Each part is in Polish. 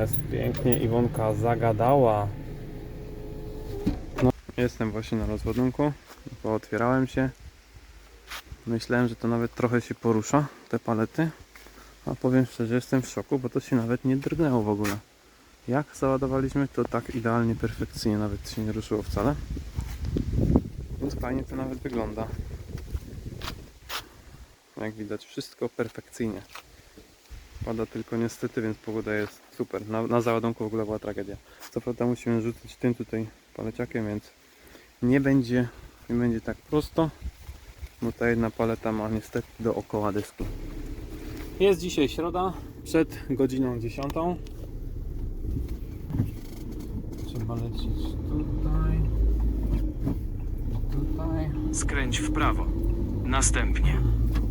Jest, pięknie Iwonka zagadała. No, jestem właśnie na rozładunku. Pootwierałem się. Myślałem, że to nawet trochę się porusza, te palety. A powiem szczerze, jestem w szoku, bo to się nawet nie drgnęło w ogóle. Jak załadowaliśmy, to tak idealnie, perfekcyjnie, nawet się nie ruszyło wcale. Więc fajnie to nawet wygląda. Jak widać, wszystko perfekcyjnie. Pada tylko niestety, więc pogoda jest super. Na, na załadunku w ogóle była tragedia. Co prawda musimy rzucić tym tutaj paleciakiem, więc nie będzie, nie będzie tak prosto, bo ta jedna paleta ma niestety dookoła dyski. Jest dzisiaj środa, przed godziną 10. Trzeba lecieć tutaj, tutaj. Skręć w prawo. Następnie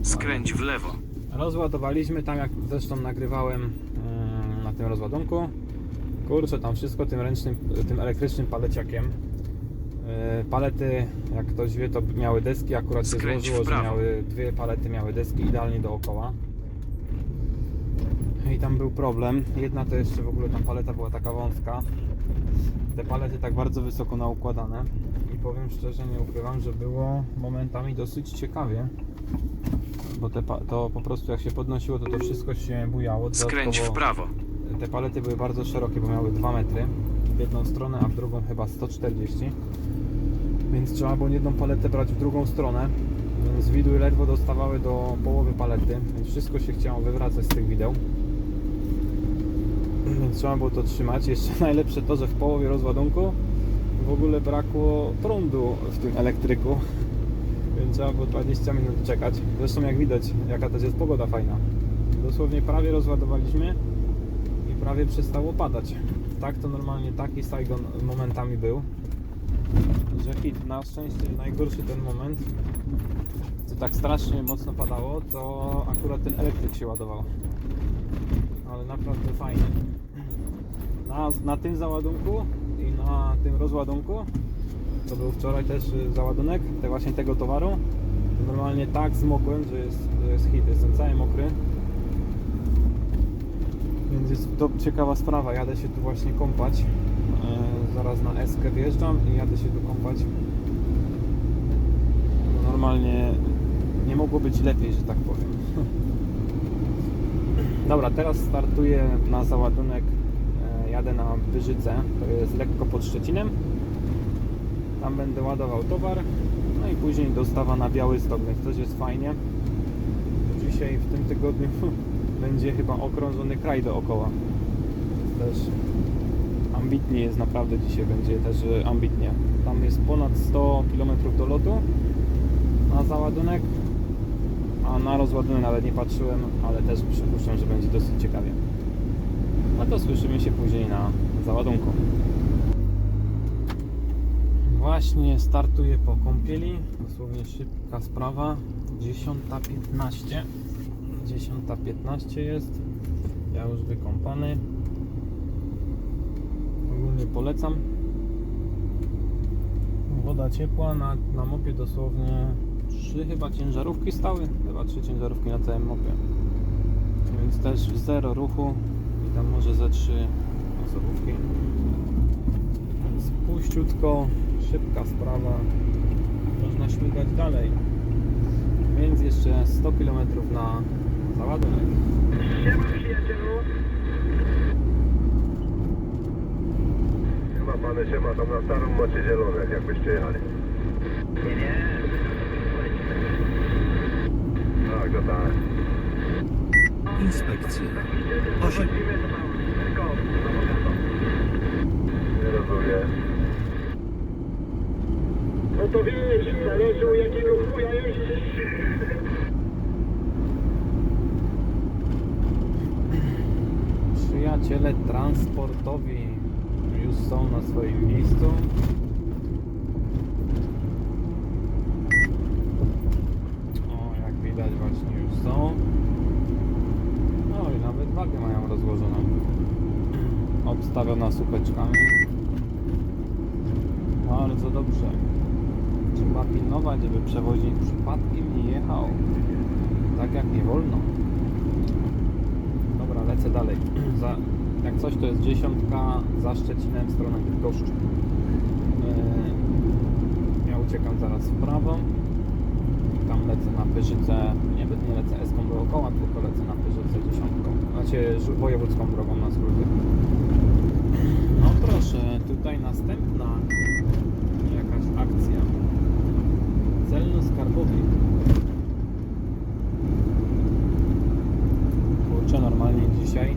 skręć w lewo. Rozładowaliśmy tam jak zresztą nagrywałem mm, na tym rozładunku. Kurczę, tam wszystko tym ręcznym, tym elektrycznym paleciakiem. Yy, Palety, jak ktoś wie, to miały deski, akurat się Skręć złożyło, że miały dwie palety miały deski idealnie dookoła. I tam był problem. Jedna to jeszcze w ogóle tam paleta była taka wąska. Te palety tak bardzo wysoko naukładane. I powiem szczerze, nie ukrywam, że było momentami dosyć ciekawie bo te, to po prostu jak się podnosiło, to to wszystko się bujało. Skręć w prawo. Te palety były bardzo szerokie, bo miały 2 metry w jedną stronę, a w drugą chyba 140. Więc trzeba było jedną paletę brać w drugą stronę. Więc widły ledwo dostawały do połowy palety, więc wszystko się chciało wywracać z tych wideł. Więc trzeba było to trzymać. Jeszcze najlepsze to, że w połowie rozładunku w ogóle brakło prądu w tym elektryku. Więc trzeba było 20 minut czekać. Zresztą jak widać, jaka też jest pogoda fajna. Dosłownie prawie rozładowaliśmy i prawie przestało padać. Tak to normalnie taki Saigon momentami był. Że hit, na szczęście najgorszy ten moment, co tak strasznie mocno padało, to akurat ten elektryk się ładował. Ale naprawdę fajnie. Na, na tym załadunku na tym rozładunku to był wczoraj też y, załadunek te właśnie tego towaru. Normalnie tak zmokłem, że jest, że jest hit, jestem cały mokry. Więc jest to ciekawa sprawa, jadę się tu właśnie kąpać. E, zaraz na Eskę wjeżdżam i jadę się tu kąpać. No, Normalnie nie mogło być lepiej, że tak powiem. Dobra, teraz startuję na załadunek. Jadę na Wyżyce, to jest lekko pod Szczecinem. Tam będę ładował towar, no i później dostawa na Białystok, więc też jest fajnie. Dzisiaj w tym tygodniu będzie chyba okrążony kraj dookoła. Też ambitnie jest naprawdę dzisiaj, będzie też ambitnie. Tam jest ponad 100 km do lotu na załadunek, a na rozładunek nawet nie patrzyłem, ale też przypuszczam, że będzie dosyć ciekawie. No to słyszymy się później na załadunku. Właśnie startuję po kąpieli. Dosłownie szybka sprawa. 10.15. 10.15 jest. Ja już wykąpany. Ogólnie polecam. Woda ciepła. Na, na mopie dosłownie trzy chyba ciężarówki stały. Chyba trzy ciężarówki na całym mopie. Więc też zero ruchu. Tam może ze trzy osobówki. Więc puściutko, szybka sprawa. Można śmigać dalej. Więc jeszcze 100 km na załadunek. Siema panie, siema, tam na starą macie zielone, jakbyście jechali. Tak, to tak. Inspekcja. 8. Nie rozumiem. No to wiesz, zależy jakiego chuja jeździsz. Przyjaciele transportowi już są na swoim miejscu. O, jak widać właśnie już są. No mają rozłożoną. Obstawiona supeczkami. Bardzo dobrze. Trzeba pilnować, żeby przewoźnik przypadkiem nie jechał tak jak nie wolno. Dobra, lecę dalej. Za, jak coś to jest dziesiątka za Szczecinem w stronę Bydgoszczy. Yy, Ja uciekam zaraz w prawo. Tam lecę na Pyrzycę, nie, nie lecę eską dookoła, tylko lecę na Pyrzycę dziesiątką. Znaczy wojewódzką drogą na skróty. No proszę, tutaj następna jakaś akcja. Celno-skarbowy. Kurczę, normalnie dzisiaj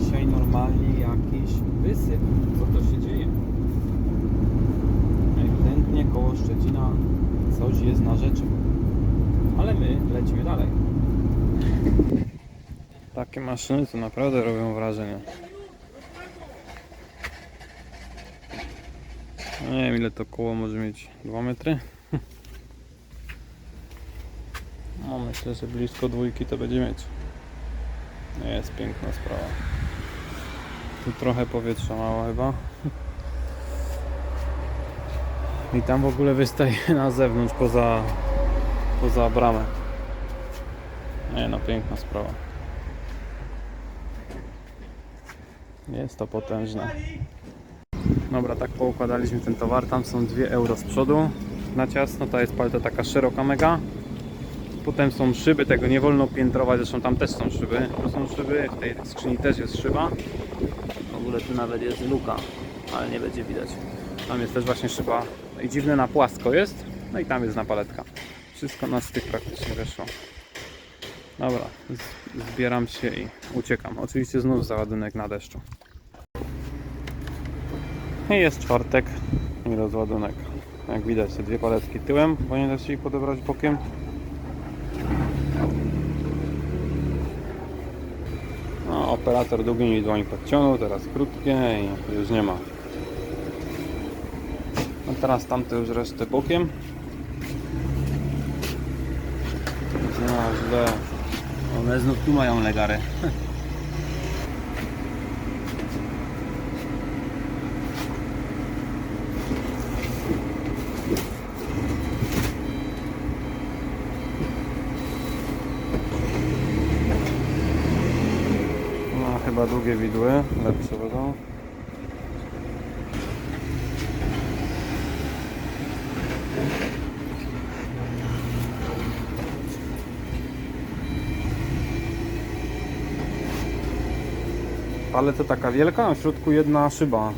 dzisiaj normalnie jakiś wysyp. Co to się dzieje? Ewidentnie koło Szczecina coś jest na rzeczy. Ale my lecimy dalej. Takie maszyny to naprawdę robią wrażenie. No nie wiem ile to koło może mieć 2 metry. No myślę, że blisko dwójki to będzie mieć. Jest piękna sprawa. Tu trochę powietrza mało chyba. I tam w ogóle wystaje na zewnątrz poza, poza bramę. Nie no, piękna sprawa. Jest to potężne. Dobra, tak poukładaliśmy ten towar. Tam są 2 euro z przodu. Na ciasno ta jest paleta taka szeroka mega. Potem są szyby, tego nie wolno piętrować, zresztą tam też są szyby. Tu są szyby, w tej skrzyni też jest szyba. W ogóle tu nawet jest luka, ale nie będzie widać. Tam jest też właśnie szyba. No i dziwne na płasko jest. No i tam jest na paletka. Wszystko na styk praktycznie weszło. Dobra, zbieram się i uciekam. Oczywiście znów załadunek na deszczu. I jest czwartek i rozładunek. Jak widać te dwie paletki tyłem, bo nie da się ich podebrać bokiem. No, operator długi mi dłoń podciągnął, teraz krótkie i już nie ma. No teraz tamte już resztę bokiem. No źle. One znów tu mają legary. No chyba długie widły, lepsze będą. Ale to taka wielka, a w środku jedna szyba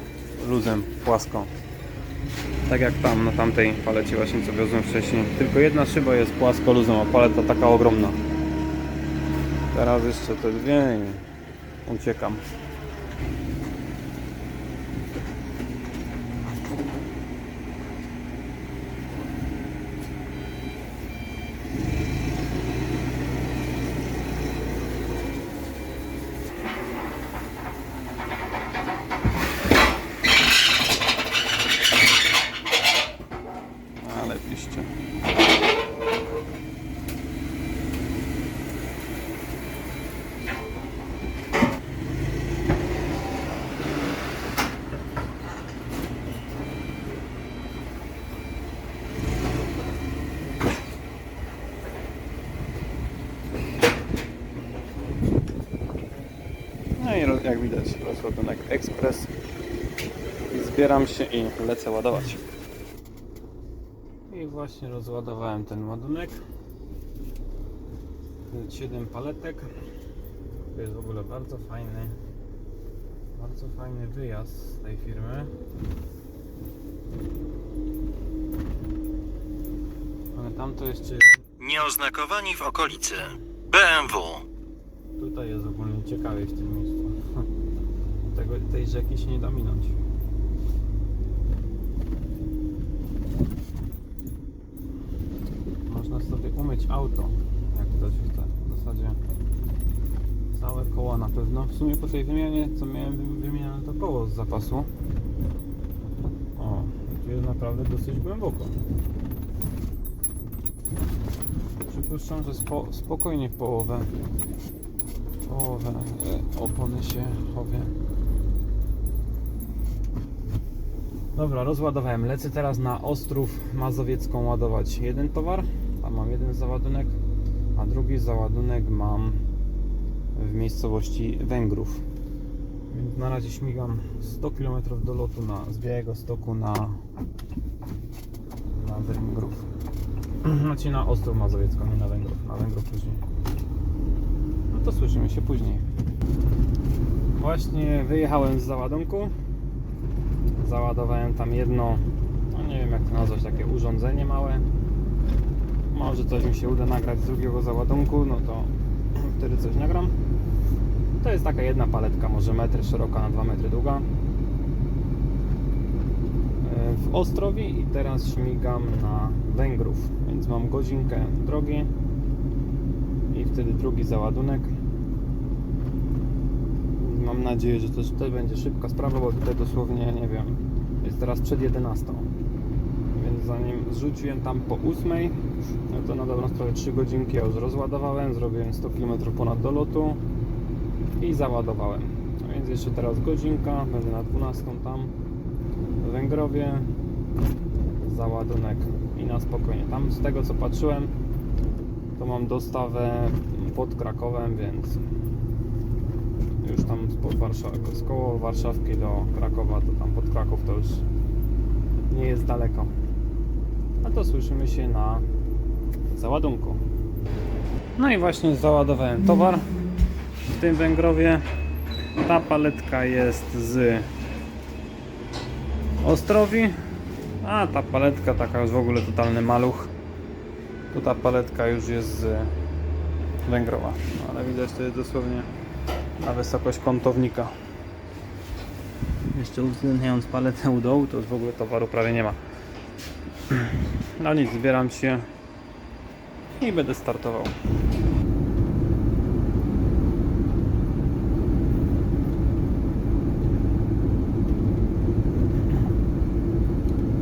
luzem, płasko. Tak jak tam, na tamtej palecie właśnie co wiozłem wcześniej. Tylko jedna szyba jest płasko luzem, a paleta taka ogromna. Teraz jeszcze te dwie i uciekam. Ale piszcie. No i roz- jak widać rozładunek ekspres. I zbieram się i lecę ładować. I właśnie rozładowałem ten ładunek. 7 paletek. To jest w ogóle bardzo fajny, bardzo fajny wyjazd z tej firmy. Ale tamto jeszcze jest Nieoznakowani w okolicy. BMW. Tutaj jest ogólnie ciekawie w tym miejscu. Tego, tej rzeki się nie da minąć. Można sobie umyć auto, jak ktoś chce. W zasadzie całe koła na pewno. W sumie po tej wymianie, co miałem wy- wymieniane to koło z zapasu. O, tu jest naprawdę dosyć głęboko. Przypuszczam, że spo, spokojnie połowę połowę e, opony się chowie. Dobra, rozładowałem. Lecę teraz na Ostrów Mazowiecką ładować jeden towar. Tam mam jeden załadunek, a drugi załadunek mam w miejscowości Węgrów. Więc na razie śmigam 100 km do lotu na, z Białego Stoku na, na Węgrów. Znaczy na Ostrów Mazowiecką, nie na Węgrów. Na Węgrów później. No to słyszymy się później. Właśnie wyjechałem z załadunku. Załadowałem tam jedno, no nie wiem jak to nazwać, takie urządzenie małe. Może coś mi się uda nagrać z drugiego załadunku, no to wtedy coś nagram. To jest taka jedna paletka, może metr szeroka na 2 metry długa. E, W Ostrowi i teraz śmigam na Węgrów, więc mam godzinkę drogi i wtedy drugi załadunek. Mam nadzieję, że to też będzie szybka sprawa, bo tutaj dosłownie, nie wiem, jest teraz przed 11. Więc zanim zrzuciłem tam po 8, no to na dobrą sprawę 3 godzinki ja już rozładowałem, zrobiłem 100 km ponad do lotu i załadowałem. A więc jeszcze teraz godzinka, będę na 12 tam w Węgrowie, załadunek i na spokojnie. Tam z tego co patrzyłem, to mam dostawę pod Krakowem, więc już tam spod Warszawy, z koło Warszawki do Krakowa, to tam pod Kraków to już nie jest daleko. A to słyszymy się na załadunku. No i właśnie załadowałem towar w tym Węgrowie. Ta paletka jest z Ostrowi, a ta paletka taka już w ogóle totalny maluch. Tu ta paletka już jest z Węgrowa, no, ale widać to jest dosłownie na wysokość kątownika. Jeszcze uwzględniając paletę u dołu, to w ogóle towaru prawie nie ma. No nic, zbieram się i będę startował.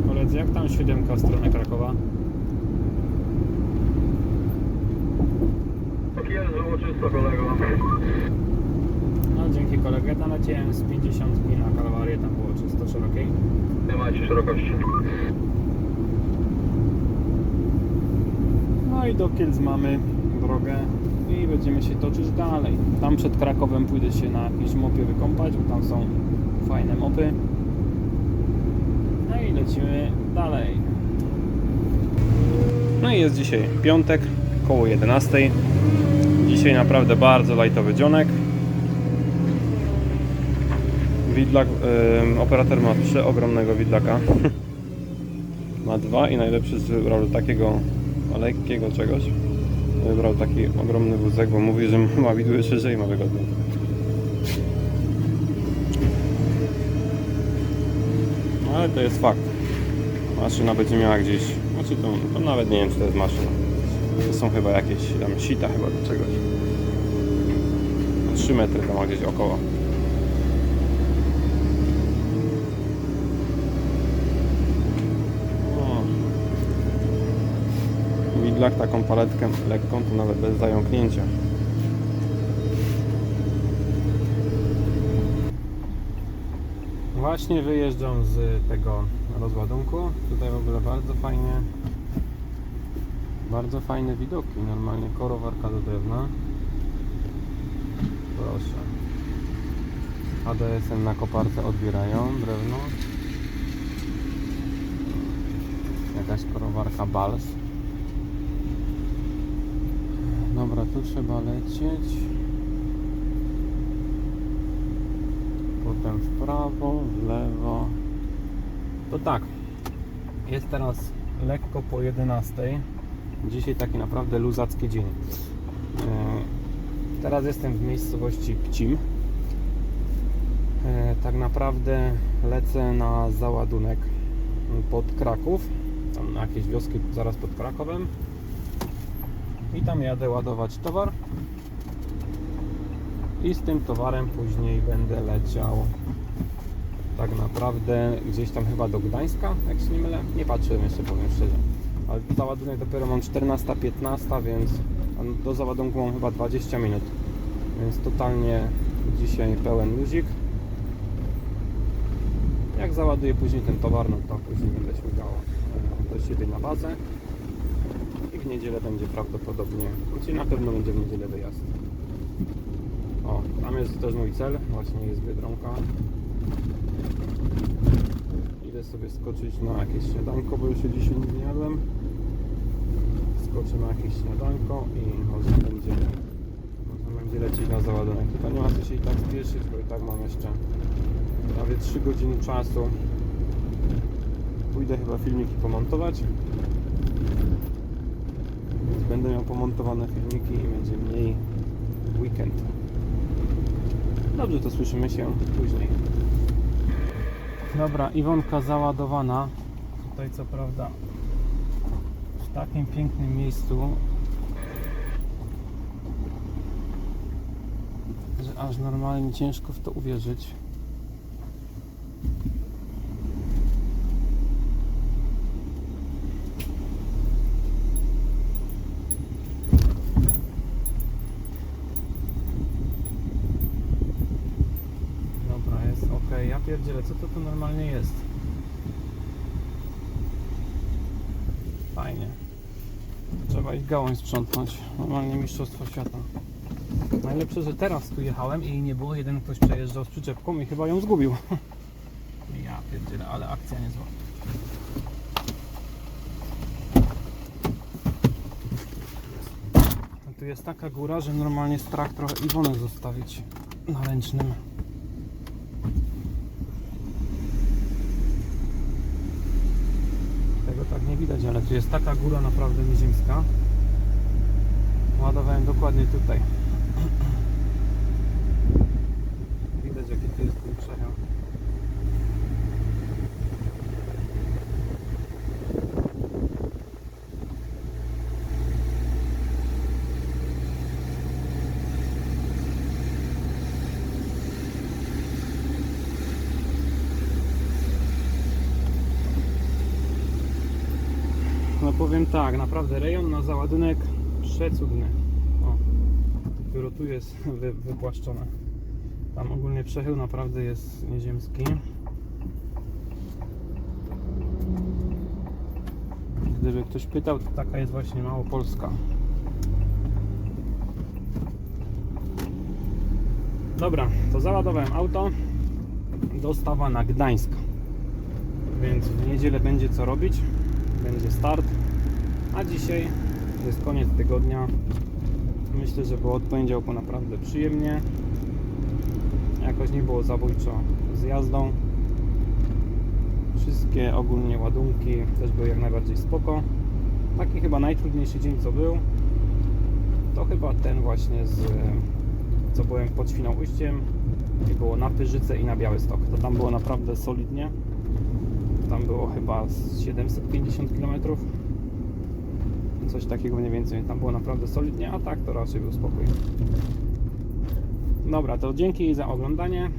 Koledzy, jak tam siódemka w stronę Krakowa? Tak jest, było czysto kolego. Dzięki kolegę, tam leciałem z 50 na kalwarię, tam było czysto szerokiej. Nie macie szerokości. No i do Kielc mamy drogę i będziemy się toczyć dalej. Tam przed Krakowem pójdę się na jakiejś mopie wykąpać, bo tam są fajne mopy. No i lecimy dalej. No i jest dzisiaj piątek, koło 11. Dzisiaj naprawdę bardzo lajtowy dzionek. Widlak, ym, operator ma przeogromnego widlaka. ma dwa i najlepszy wybrał takiego lekkiego czegoś. Wybrał taki ogromny wózek, bo mówi, że ma widły szerzej i ma wygodnie. No, Ale to jest fakt. Maszyna będzie miała gdzieś, znaczy to, to nawet nie wiem czy to jest maszyna. To są chyba jakieś tam sita chyba do czegoś. 3 metry to ma gdzieś około. O. Widlak taką paletkę lekką to nawet bez zająknięcia. Właśnie wyjeżdżam z tego rozładunku. Tutaj w ogóle bardzo fajnie. Bardzo fajne widoki. Normalnie korowarka do drewna. Proszę. ADSM na koparce odbierają drewno. Jakaś korowarka Bals. Dobra, tu trzeba lecieć. Potem w prawo, w lewo. To tak. Jest teraz lekko po 11. Dzisiaj taki naprawdę luzacki dzień. E, Teraz jestem w miejscowości Pcim. E, Tak naprawdę lecę na załadunek pod Kraków. Tam na jakieś wioski zaraz pod Krakowem. I tam jadę ładować towar. I z tym towarem później będę leciał tak naprawdę gdzieś tam chyba do Gdańska, jak się nie mylę. Nie patrzyłem jeszcze, powiem szczerze. Ale załadunek dopiero mam 14-15, więc do załadunku mam chyba 20 minut. Więc totalnie dzisiaj pełen luzik. Jak załaduję później ten towar, no to później będę śmigał e, do siebie na bazę. Niedzielę będzie prawdopodobnie, znaczy na pewno będzie w niedzielę wyjazd. O, tam jest też mój cel, właśnie jest Biedronka. Idę sobie skoczyć na jakieś śniadanko, bo już się dzisiaj nie jadłem. Skoczę na jakieś śniadanko i może będzie, może będzie lecieć na załadunek. Tylko nie ma co się i tak spieszyć, bo i tak mam jeszcze prawie 3 godziny czasu. Pójdę chyba filmiki pomontować. Będę miał pomontowane filmiki i będzie mniej weekend. Dobrze, to słyszymy się później. Dobra, Iwonka załadowana. Tutaj co prawda w takim pięknym miejscu, że aż normalnie ciężko w to uwierzyć. Dobra, jest pierdzielę, co to tu normalnie jest? Fajnie. Trzeba ich gałąź sprzątnąć. Normalnie mistrzostwo świata. Najlepsze, że teraz tu jechałem i nie było. Jeden ktoś przejeżdżał z przyczepką i chyba ją zgubił. Ja pierdzielę, ale akcja niezła. Tu jest taka góra, że normalnie strach trochę Iwonę zostawić na ręcznym. Tego tak nie widać, ale tu jest taka góra naprawdę nieziemska. Ładowałem dokładnie tutaj. Widać jaki tu jest ten przejazd. No powiem tak, naprawdę rejon na załadunek przecudny. O, dopiero tu jest wy, wypłaszczone. Tam ogólnie przechył naprawdę jest nieziemski. Gdyby ktoś pytał, to taka jest właśnie Małopolska. Dobra, to załadowałem auto. Dostawa na Gdańsk. Więc w niedzielę będzie co robić. Będzie start. A dzisiaj jest koniec tygodnia. Myślę, że było od poniedziałku naprawdę przyjemnie. Jakoś nie było zabójczo z jazdą. Wszystkie ogólnie ładunki też były jak najbardziej spoko. Taki chyba najtrudniejszy dzień co był. To chyba ten właśnie z co byłem pod Świnoujściem i było na Pyrzyce i na Białystok. To tam było naprawdę solidnie. Tam było chyba z 750 km. Coś takiego mniej więcej. Tam było naprawdę solidnie, a tak to raczej był spokój. Dobra, to dzięki za oglądanie.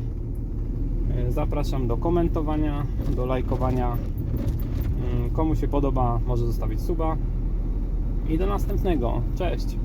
E, Zapraszam do komentowania, do lajkowania. Mm, Komu się podoba, może zostawić suba. I do następnego. Cześć!